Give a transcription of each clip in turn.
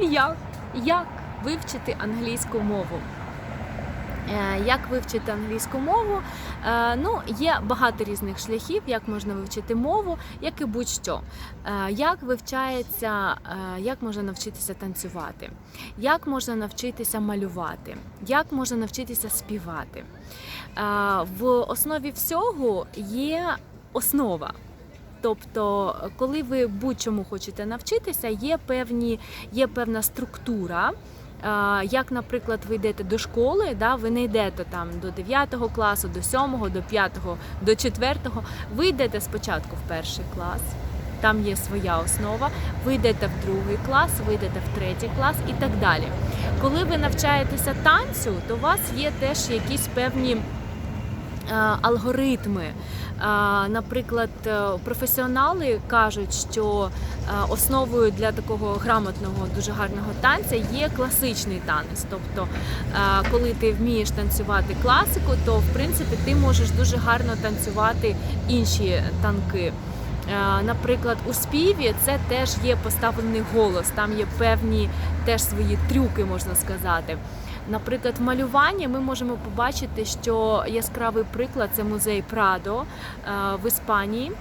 Як? Як вивчити англійську мову? Е, Як вивчити англійську мову? Е, Ну, є багато різних шляхів, як можна вивчити мову, як і будь-що. Е, Як вивчається, як можна навчитися танцювати, як можна навчитися малювати, як можна навчитися співати. В основі всього є основа. Тобто, коли ви будь-чому хочете навчитися, є певні, є певна структура. Як, наприклад, ви йдете до школи, да, ви не йдете там до 9 класу, до 7, до 5, до 4, ви йдете спочатку в перший клас, там є своя основа, ви йдете в другий клас, ви йдете в третій клас і так далі. Коли ви навчаєтеся танцю, то у вас є теж якісь певні е, алгоритми. Наприклад, е, професіонали кажуть, що е, основою для такого грамотного, дуже гарного танця є класичний танець. Тобто, е, коли ти вмієш танцювати класику, то в принципі ти можеш дуже гарно танцювати інші танки. Наприклад, у співі це теж є поставлений голос, там є певні теж свої трюки, можна сказати. Наприклад, в малюванні ми можемо побачити, що яскравий приклад це музей Прадо е, в Іспанії.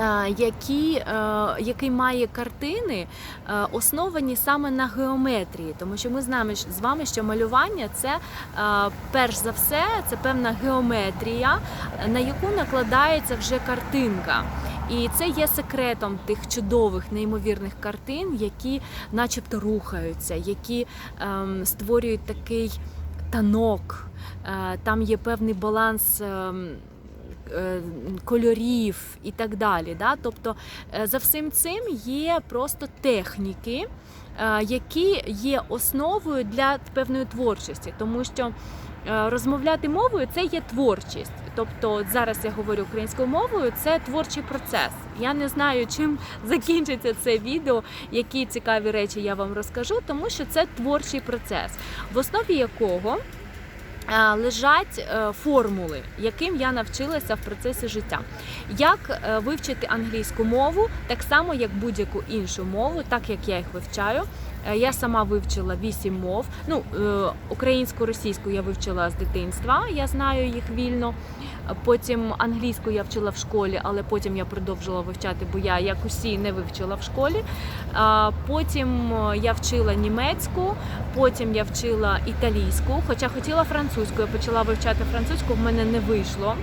е, Які, е, який має картини, основані саме на геометрії, тому що ми знаємо з вами, що малювання це перш за все це певна геометрія, на яку накладається вже картинка. І це є секретом тих чудових, неймовірних картин, які начебто рухаються, які ем, створюють такий танок. Е, там є певний баланс. ем, е, Кольорів і так далі. Да? Тобто е, за всім цим є просто техніки, е, які є основою для певної творчості, тому що розмовляти мовою це є творчість. Тобто, зараз я говорю українською мовою, це творчий процес. Я не знаю, чим закінчиться це відео, які цікаві речі я вам розкажу, тому що це творчий процес, в основі якого е, лежать е, формули, яким я навчилася в процесі життя. Як е, вивчити англійську мову, так само як будь-яку іншу мову, так як я їх вивчаю. Е, Я сама вивчила вісім мов. Ну, е, українську, російську я вивчила з дитинства, я знаю їх вільно. Потім англійську я вчила в школі, але потім я продовжила вивчати, бо я як усі не вивчила в школі. Потім е, я вчила німецьку, потім я вчила італійську, хоча хотіла французьку. Я почала вивчати французьку, в мене не вийшло.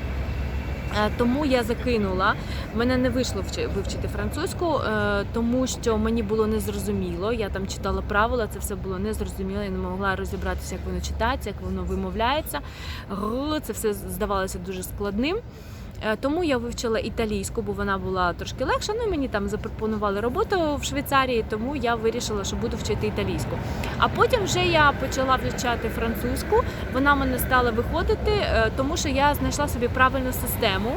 Е, Тому я закинула. Мене не вийшло вчи- вивчити французьку, е, тому що мені було незрозуміло. Я там читала правила, це все було незрозуміло. Я не могла розібратися, як воно читається, як воно вимовляється. Це все здавалося дуже складним. Е, Тому я вивчила італійську, бо вона була трошки легша. Ну мені там запропонували роботу в Швейцарії, тому я вирішила, що буду вчити італійську. А потім вже я почала вивчати французьку. Вона мене стала виходити, е, тому що я знайшла собі правильну систему.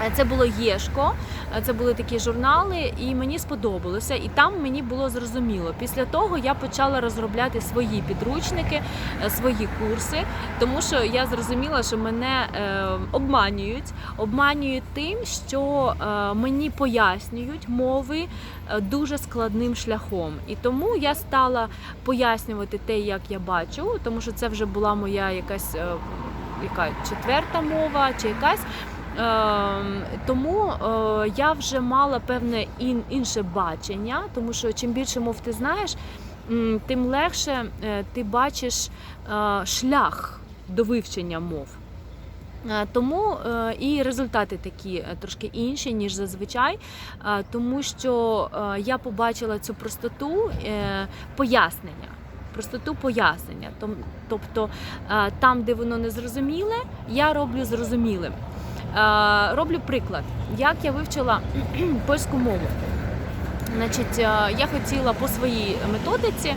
Е, Це було Єшко, е, це були такі журнали, і мені сподобалося. І там мені було зрозуміло. Після того я почала розробляти свої підручники, е, свої курси, тому що я зрозуміла, що мене обманюють, обманюють тим, що мені пояснюють мови дуже складним шляхом. І тому я стала пояснювати те, як я бачу, тому що це вже була моя якась яка четверта мова чи якась. Ем, Тому е, я вже мала певне ін- інше бачення, тому що чим більше мов ти знаєш, тим легше е, ти бачиш е, шлях до вивчення мов. Тому і результати такі трошки інші, ніж зазвичай, тому що я побачила цю простоту пояснення. Простоту пояснення. Тобто там, де воно незрозуміле, я роблю зрозумілим. Роблю приклад, як я вивчила польську мову. Значить, я хотіла по своїй методиці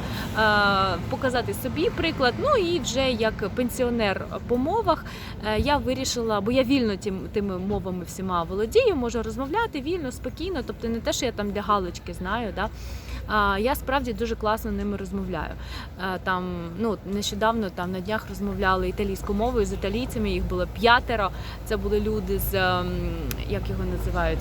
показати собі приклад. Ну і вже як пенсіонер по мовах е, я вирішила, бо я вільно тим, тими мовами всіма володію, можу розмовляти вільно, спокійно. Тобто не те, що я там для галочки знаю. Да? Я справді дуже класно ними розмовляю. Е, Там ну нещодавно там на днях розмовляли італійською мовою з італійцями. Їх було п'ятеро. Це були люди з ем, як його називають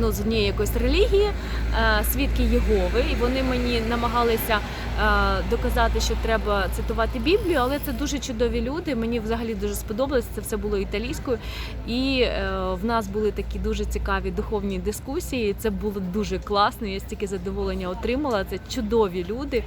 ну, з однієї якоїсь релігії, е, свідки Єгови, і вони мені намагалися е, доказати, що треба цитувати Біблію, але це дуже чудові люди. Мені взагалі дуже сподобалось. Це все було італійською, і е, в нас були такі дуже цікаві духовні дискусії. Це було дуже класно. Я стільки задоволення отримала. Це чудові люди.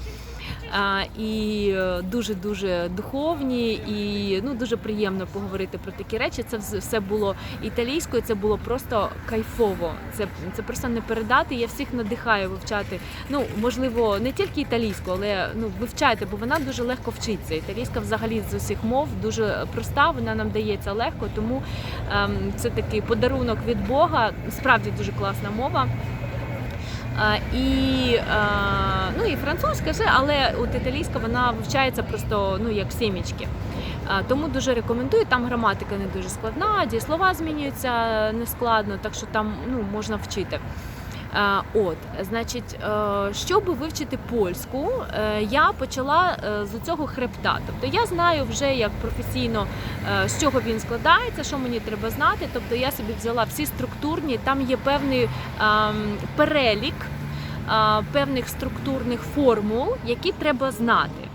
І дуже дуже духовні, і ну дуже приємно поговорити про такі речі. Це все було італійською. Це було просто кайфово. Це це просто не передати. Я всіх надихаю вивчати. Ну можливо, не тільки італійську, але ну вивчайте, бо вона дуже легко вчиться. Італійська взагалі з усіх мов дуже проста. Вона нам дається легко, тому ем, це такий подарунок від Бога. Справді дуже класна мова. І, ну, і французька все, але от італійська вона вивчається просто ну, як сімічки. Тому дуже рекомендую. Там граматика не дуже складна, дієслова змінюються нескладно, так що там ну, можна вчити. Е, От, значить, е, щоб вивчити польську, е, я почала з цього хребта. Тобто я знаю вже як професійно, з чого він складається, що мені треба знати. Тобто я собі взяла всі структурні, там є певний ем, перелік певних структурних формул, які треба знати.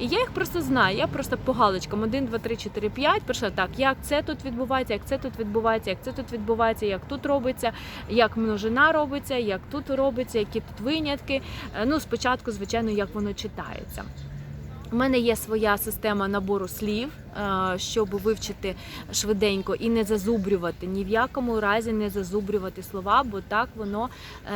І я їх просто знаю. Я просто по галочкам 1, 2, 3, 4, 5 прийшла так, як це тут відбувається, як це тут відбувається, як це тут відбувається, як тут робиться, як множина робиться, як тут робиться, які тут винятки. Е, Ну, спочатку, звичайно, як воно читається. У мене є своя система набору слів, е, щоб вивчити швиденько і не зазубрювати ні в якому разі не зазубрювати слова, бо так воно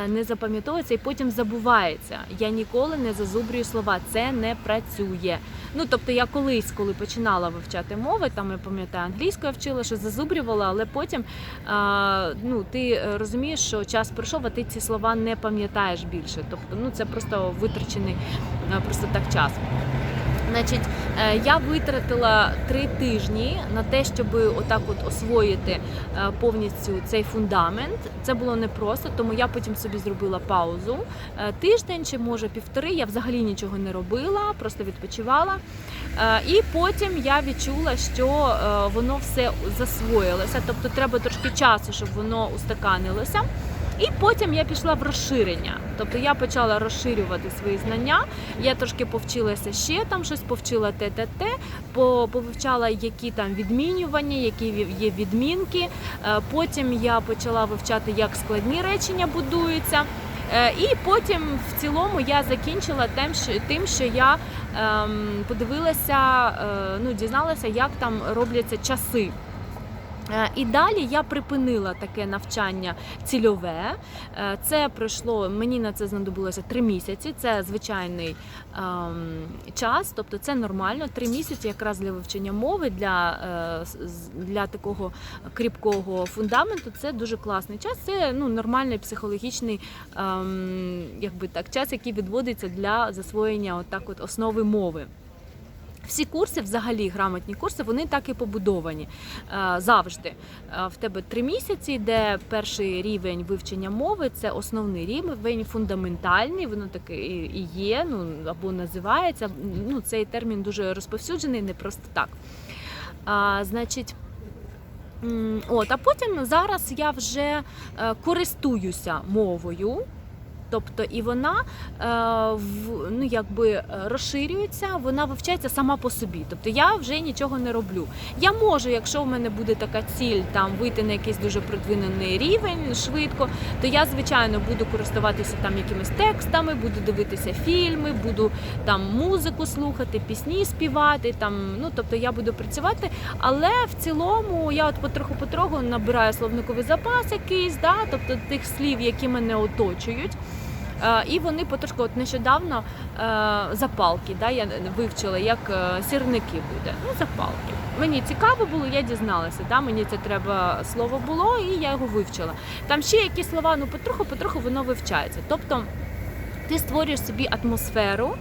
е, не запам'ятовується і потім забувається. Я ніколи не зазубрюю слова, це не працює. Ну тобто я колись, коли починала вивчати мови, там я пам'ятаю англійську я вчила, що зазубрювала, але потім е, ну ти розумієш, що час пройшов, а ти ці слова не пам'ятаєш більше. Тобто, ну це просто витрачений просто так час. Значить, е, я витратила три тижні на те, щоб отак от освоїти е, повністю цей фундамент. Це було непросто, тому я потім собі зробила паузу. Е, Тиждень чи може півтори. Я взагалі нічого не робила, просто відпочивала. І потім я відчула, що воно все засвоїлося. Тобто треба трошки часу, щоб воно устаканилося. І потім я пішла в розширення. Тобто я почала розширювати свої знання. Я трошки повчилася ще там щось, повчила те, те, те, повивчала, які там відмінювання, які є відмінки. Е, Потім я почала вивчати, як складні речення будуються. Е, І потім в цілому я закінчила тим, що, тим, що я ем, подивилася, е, ну дізналася, як там робляться часи. Е, І далі я припинила таке навчання цільове. Е, Це пройшло, мені на це знадобилося три місяці. Це звичайний ем, час, тобто це нормально. Три місяці якраз для вивчення мови, для, е, для такого кріпкого фундаменту. Це дуже класний час. Це ну, нормальний психологічний ем, якби так, час, який відводиться для засвоєння отак от основи мови. Всі курси, взагалі грамотні курси, вони так і побудовані е, завжди. Е, В тебе три місяці, де перший рівень вивчення мови це основний рівень, фундаментальний. Воно таке і є, ну або називається. Ну цей термін дуже розповсюджений, не просто так. А, значить. От, а потім зараз я вже е, користуюся мовою. Тобто і вона е, ну, якби е, розширюється, вона вивчається сама по собі. Тобто я вже нічого не роблю. Я можу, якщо в мене буде така ціль там вийти на якийсь дуже продвинений рівень швидко, то я звичайно буду користуватися там якимись текстами, буду дивитися фільми, буду там музику слухати, пісні співати. Там ну тобто я буду працювати, але в цілому я от потроху-потроху набираю словниковий запас якийсь, да, тобто тих слів, які мене оточують. Е, І вони потрошку, от нещодавно е, запалки, да, я вивчила, як е, сірники буде. Ну, запалки. Мені цікаво було, я дізналася. Да, мені це треба слово було, і я його вивчила. Там ще якісь слова, ну потроху-потроху воно вивчається. Тобто ти створюєш собі атмосферу,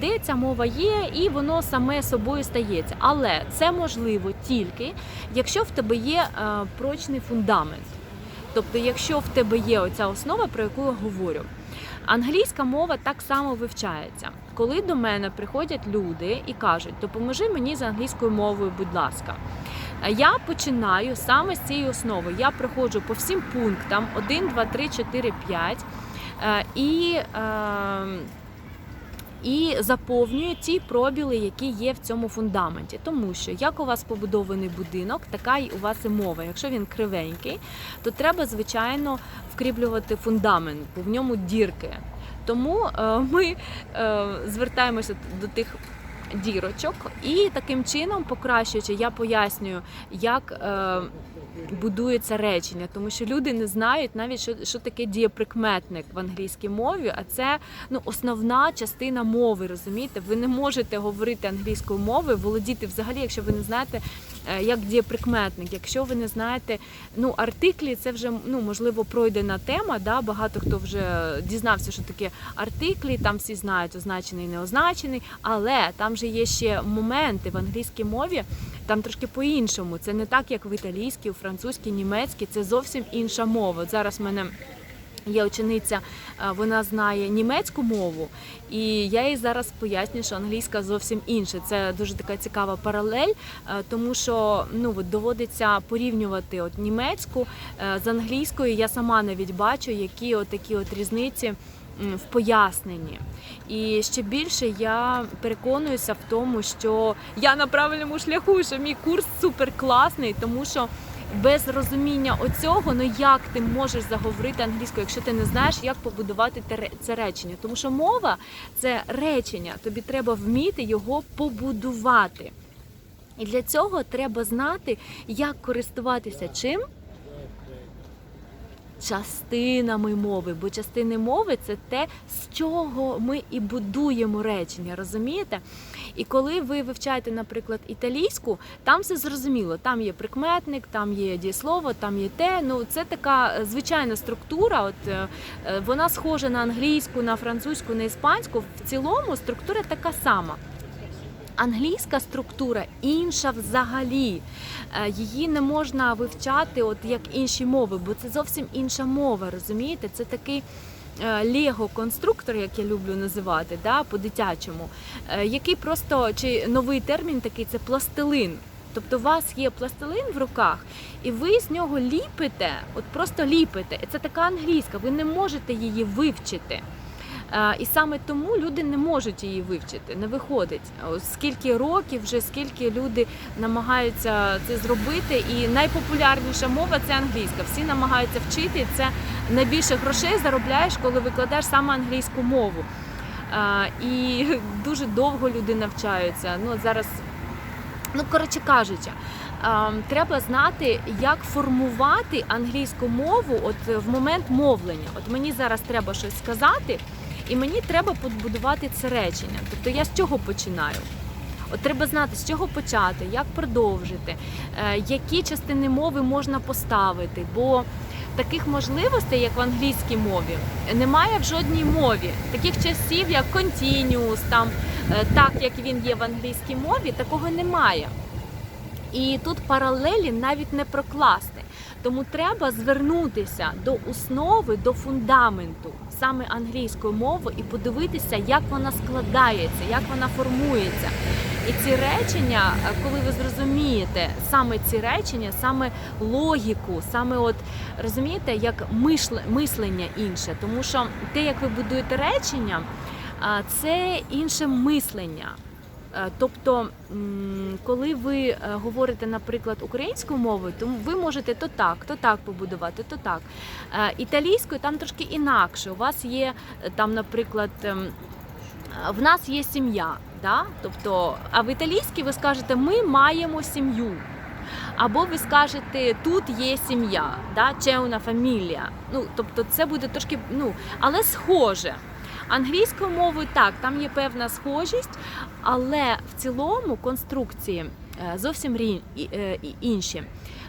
де ця мова є, і воно саме собою стається. Але це можливо тільки, якщо в тебе є прочний фундамент. Тобто, якщо в тебе є оця основа, про яку я говорю. Англійська мова так само вивчається. Коли до мене приходять люди і кажуть, допоможи мені з англійською мовою, будь ласка, Я починаю саме з цієї основи. Я проходжу по всім пунктам 1, 2, 3, 4, 5. Е, І, е, і заповнюю ті пробіли, які є в цьому фундаменті. Тому що як у вас побудований будинок, така й у вас і мова. Якщо він кривенький, то треба, звичайно, вкріплювати фундамент, бо в ньому дірки. Тому е, ми е, звертаємося до тих дірочок, і таким чином, покращуючи, я пояснюю, як е, будується речення, тому що люди не знають навіть, що, що таке дієприкметник в англійській мові, а це ну, основна частина мови. Розумієте? Ви не можете говорити англійською мовою, володіти взагалі, якщо ви не знаєте, як дієприкметник. Якщо ви не знаєте, ну артиклі, це вже ну можливо пройдена тема. Да? Багато хто вже дізнався, що таке артиклі. Там всі знають означений, неозначений, але там же є ще моменти в англійській мові. Там трошки по-іншому. Це не так, як в італійській, французькій, німецькій. Це зовсім інша мова. Зараз в мене є учениця, е, вона знає німецьку мову, і я їй зараз пояснюю, що англійська зовсім інша. Це дуже така цікава паралель, е, тому що ну доводиться порівнювати от німецьку е, з англійською. Я сама навіть бачу, які от такі от різниці в поясненні. І ще більше я переконуюся в тому, що я на правильному шляху, що мій курс супер класний, тому що без розуміння оцього, ну як ти можеш заговорити англійською, якщо ти не знаєш, як побудувати це речення. Тому що мова це речення, тобі треба вміти його побудувати. І для цього треба знати, як користуватися чим частинами мови, бо частини мови це те, з чого ми і будуємо речення, розумієте? І коли ви вивчаєте, наприклад, італійську, там все зрозуміло. Там є прикметник, там є дієслово, там є те. Ну це така е, звичайна структура. От е, е, вона схожа на англійську, на французьку, на іспанську. В цілому структура така сама. Англійська структура інша взагалі. Е, Її не можна вивчати, от як інші мови, бо це зовсім інша мова, розумієте? Це такий лего-конструктор, як я люблю називати, да, по-дитячому, е, який просто чи новий термін такий це пластилин. Тобто у вас є пластилин в руках, і ви з нього ліпите, от просто ліпите. Це така англійська, ви не можете її вивчити. І саме тому люди не можуть її вивчити, не виходить. Скільки років, вже скільки люди намагаються це зробити, і найпопулярніша мова це англійська. Всі намагаються вчити. Це найбільше грошей заробляєш, коли викладаєш саме англійську мову. І дуже довго люди навчаються. Ну зараз, ну коротше кажучи. Треба знати, як формувати англійську мову от в момент мовлення. От мені зараз треба щось сказати, і мені треба побудувати це речення. Тобто я з чого починаю? От треба знати, з чого почати, як продовжити, е, які частини мови можна поставити, бо таких можливостей, як в англійській мові, немає в жодній мові. Таких часів, як continuous, там е, так як він є в англійській мові, такого немає. І тут паралелі навіть не прокласти. Тому треба звернутися до основи, до фундаменту саме англійської мови і подивитися, як вона складається, як вона формується. І ці речення, е, коли ви зрозумієте саме ці речення, саме логіку, саме от розумієте, як мислення інше, тому що те, як ви будуєте речення, це інше мислення. Е, Тобто, коли ви е, говорите, наприклад, українською мовою, то ви можете то так, то так побудувати, то так. Е, Італійською там трошки інакше. У вас є там, наприклад, ем, в нас є сім'я. Да? Тобто, а в італійській ви скажете, ми маємо сім'ю. Або ви скажете, тут є сім'я, да? c'è una famiglia. Ну, тобто це буде трошки, ну, але схоже. Англійською мовою так, там є певна схожість, але в цілому конструкції е, зовсім е, інші.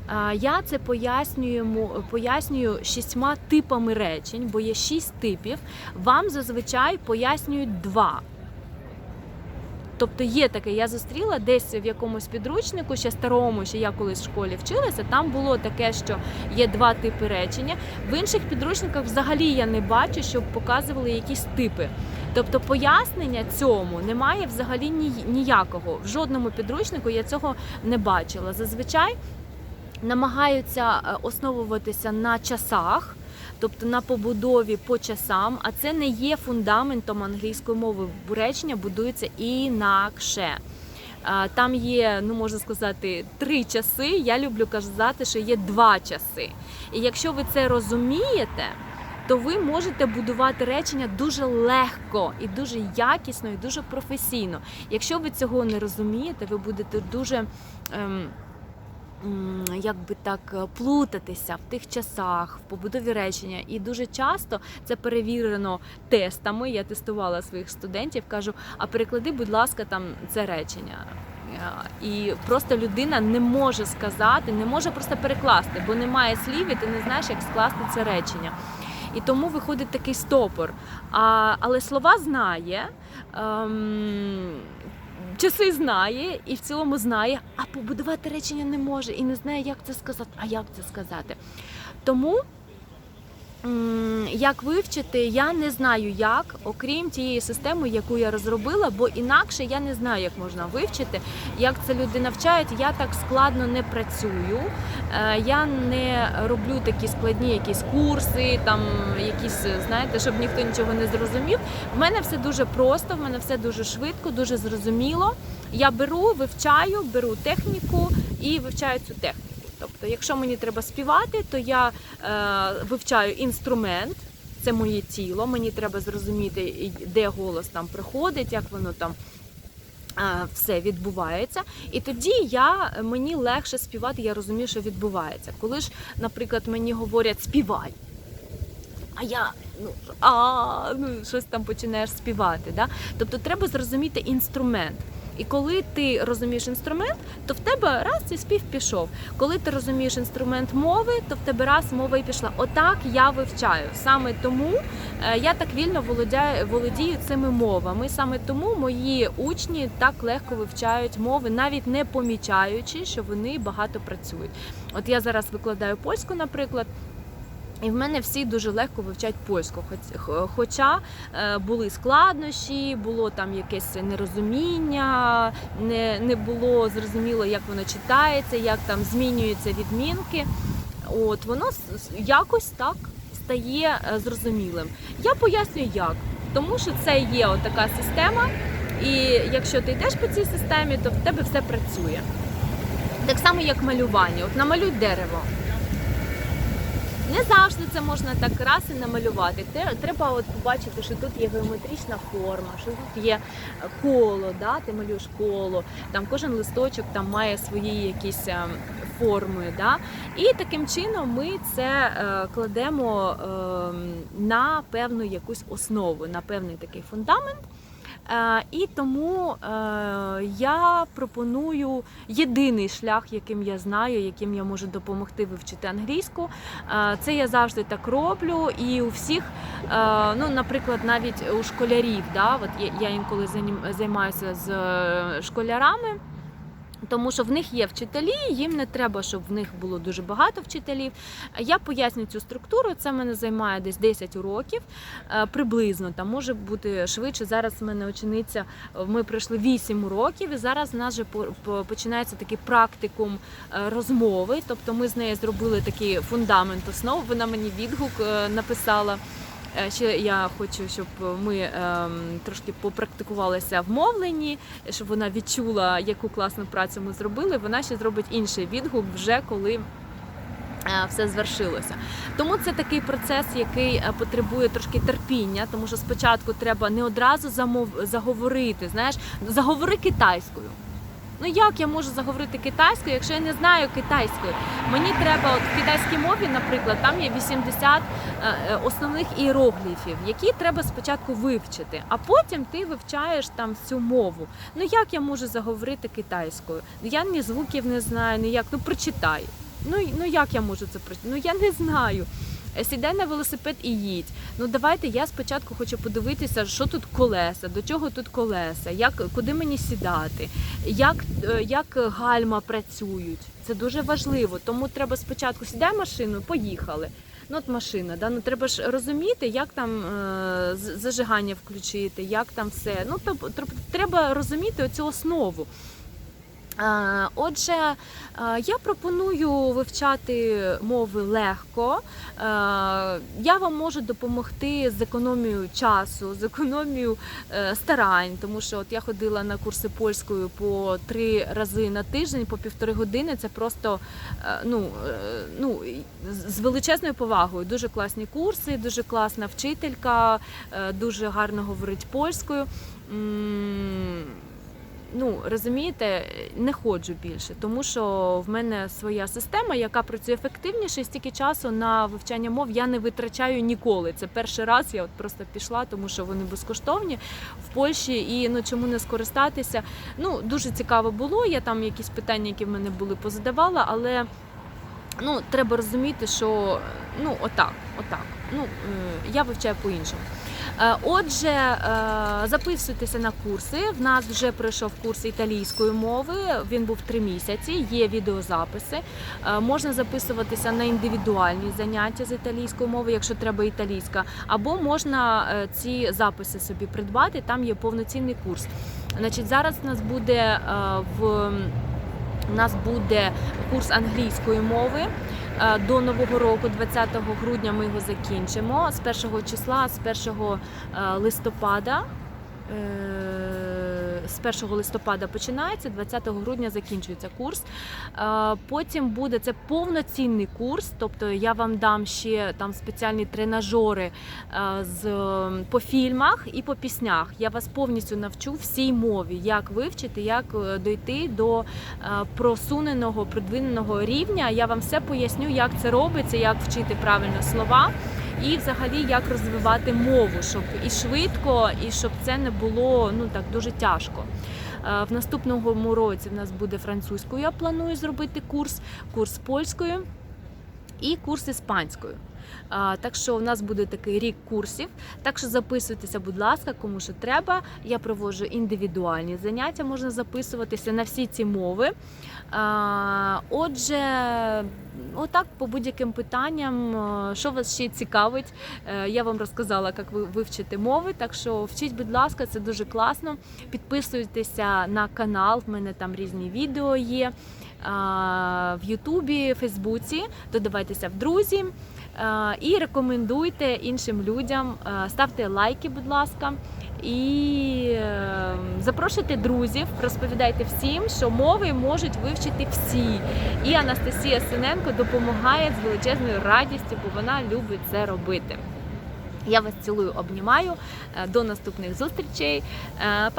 Е, Я це пояснюю, пояснюю шістьма типами речень, бо є шість типів. Вам зазвичай пояснюють два. Тобто є таке, я зустріла десь в якомусь підручнику, ще старому, ще я колись в школі вчилася. Там було таке, що є два типи речення. В інших підручниках взагалі я не бачу, щоб показували якісь типи. Тобто пояснення цьому немає взагалі ніякого. В жодному підручнику я цього не бачила. Зазвичай намагаються е, основуватися на часах. Тобто на побудові по часам, а це не є фундаментом англійської мови. Речення будується інакше. Там є, ну можна сказати, три часи. Я люблю казати, що є два часи. І якщо ви це розумієте, то ви можете будувати речення дуже легко і дуже якісно, і дуже професійно. Якщо ви цього не розумієте, ви будете дуже. Ем, м, як би так е, плутатися в тих часах, в побудові речення. І дуже часто це перевірено тестами. Я тестувала своїх студентів, кажу: а переклади, будь ласка, там це речення. Е, І просто людина не може сказати, не може просто перекласти, бо немає слів, і ти не знаєш, як скласти це речення. І тому виходить такий стопор. А, але слова знає, ем, часи знає і в цілому знає, а побудувати речення не може і не знає, як це сказати. А як це сказати? Тому. Як вивчити, я не знаю як, окрім тієї системи, яку я розробила, бо інакше я не знаю, як можна вивчити, як це люди навчають. Я так складно не працюю. Е, Я не роблю такі складні якісь курси, там якісь, знаєте, щоб ніхто нічого не зрозумів. В мене все дуже просто, в мене все дуже швидко, дуже зрозуміло. Я беру, вивчаю, беру техніку і вивчаю цю техніку. Тобто, якщо мені треба співати, то я е, вивчаю інструмент, це моє тіло. Мені треба зрозуміти, де голос там приходить, як воно там. е, Все відбувається, і тоді я мені легше співати. Я розумію, що відбувається. Коли ж, наприклад, мені говорять співай, а я ну а ну щось там починаєш співати. Да? Тобто треба зрозуміти інструмент. І коли ти розумієш інструмент, то в тебе раз і спів пішов. Коли ти розумієш інструмент мови, то в тебе раз мова і пішла. Отак я вивчаю. Саме тому е, я так вільно володяю, володію цими мовами. Саме тому мої учні так легко вивчають мови, навіть не помічаючи, що вони багато працюють. От я зараз викладаю польську, наприклад. І в мене всі дуже легко вивчать польську, хоч- хоча е, були складнощі, було там якесь нерозуміння, не, не було зрозуміло, як воно читається, як там змінюються відмінки. От воно якось так стає е, зрозумілим. Я пояснюю, як, тому що це є така система, і якщо ти йдеш по цій системі, то в тебе все працює. Так само, як малювання. От намалюй дерево. Не завжди це можна так раз і намалювати. Треба от побачити, що тут є геометрична форма, що тут є е, коло, да? ти малюєш коло, там кожен листочок там має свої якісь е, форми. Да? І таким чином ми це е, кладемо е, на певну якусь основу, на певний такий фундамент. Е, І тому е, я пропоную єдиний шлях, яким я знаю, яким я можу допомогти вивчити англійську. Е, Це я завжди так роблю. І у всіх, ну, наприклад, навіть у школярів, да, от я- інколи займаюся з школярами. Тому що в них є вчителі, їм не треба, щоб в них було дуже багато вчителів. Я поясню цю структуру. Це мене займає десь 10 уроків е, приблизно. Там може бути швидше. Зараз в мене учениця. Ми пройшли 8 уроків, і зараз в нас по- починається такий практикум е, розмови. Тобто ми з нею зробили такий фундамент основ. Вона мені відгук е, написала. Е, Ще я хочу, щоб ми ем, трошки попрактикувалися в мовленні, щоб вона відчула, яку класну працю ми зробили. Вона ще зробить інший відгук вже коли. е, Все звершилося, тому це такий процес, який е, потребує трошки терпіння, тому що спочатку треба не одразу замов... заговорити. Знаєш, заговори китайською. Ну як я можу заговорити китайською, якщо я не знаю китайської? Мені треба, от в китайській мові, наприклад, там є 80 е, е, основних іерогліфів, які треба спочатку вивчити, а потім ти вивчаєш там всю мову. Ну як я можу заговорити китайською? Я ні звуків не знаю, ні як. Ну прочитай. Ну, ну як я можу це прочитати? Ну я не знаю. Е, Сідай на велосипед і їдь. Ну давайте я спочатку хочу подивитися, що тут колеса, до чого тут колеса, як куди мені сідати, як, е, як гальма працюють. Це дуже важливо. Тому треба спочатку сідай машину, поїхали. ну от машина, да, ну треба ж розуміти, як там е, зажигання включити, як там все. Ну тобто треба розуміти оцю основу. Отже, я пропоную вивчати мови легко. Я вам можу допомогти з економією часу, з економією е, старань, тому що от я ходила на курси польською по три рази на тиждень, по півтори години. Це просто е, ну, е, ну, з- величезною повагою. Дуже класні курси, дуже класна вчителька, дуже гарно говорить польською. Ну, розумієте, не ходжу більше, тому що в мене своя система, яка працює ефективніше, стільки часу на вивчання мов я не витрачаю ніколи. Це перший раз я от просто пішла, тому що вони безкоштовні в Польщі. І ну чому не скористатися? Ну дуже цікаво було. Я там якісь питання, які в мене були, позадавала, але ну треба розуміти, що ну отак, отак. Ну е, я вивчаю по-іншому. Е, Отже, е, записуйтеся на курси. В нас вже пройшов курс італійської мови. Він був три місяці. Є відеозаписи. Можна записуватися на індивідуальні заняття з італійської мови, якщо треба італійська, або можна ці записи собі придбати. Там є повноцінний курс. Значить, зараз у нас буде в у нас буде курс англійської мови. Е, До нового року, 20 грудня, ми його закінчимо. З 1 числа, з 1 е, листопада. З 1 листопада починається, 20 грудня закінчується курс. Е, Потім буде це повноцінний курс, тобто я вам дам ще там спеціальні тренажери е, з по фільмах і по піснях. Я вас повністю навчу всій мові, як вивчити, як е, дойти до просуненого, продвиненого рівня. Я вам все поясню, як це робиться, як вчити правильно слова. І взагалі як розвивати мову, щоб і швидко, і щоб це не було ну так дуже тяжко. Е, В наступному році в нас буде французькою. Я планую зробити курс, курс польською і курс іспанською. Так що у нас буде такий рік курсів. Так що записуйтеся, будь ласка, кому що треба. Я проводжу індивідуальні заняття, можна записуватися на всі ці мови. Отже, отак по будь-яким питанням, що вас ще цікавить, е, я вам розказала, як ви вивчити мови. Так що вчіть, будь ласка, це дуже класно. Підписуйтеся на канал, в мене там різні відео є. В Ютубі, Фейсбуці, додавайтеся в друзі і рекомендуйте іншим людям. Е, Ставте лайки, будь ласка, і е, запрошуйте друзів, розповідайте всім, що мови можуть вивчити всі. І Анастасія Синенко допомагає з величезною радістю, бо вона любить це робити. Я вас цілую, обнімаю. Е, До наступних зустрічей. Е,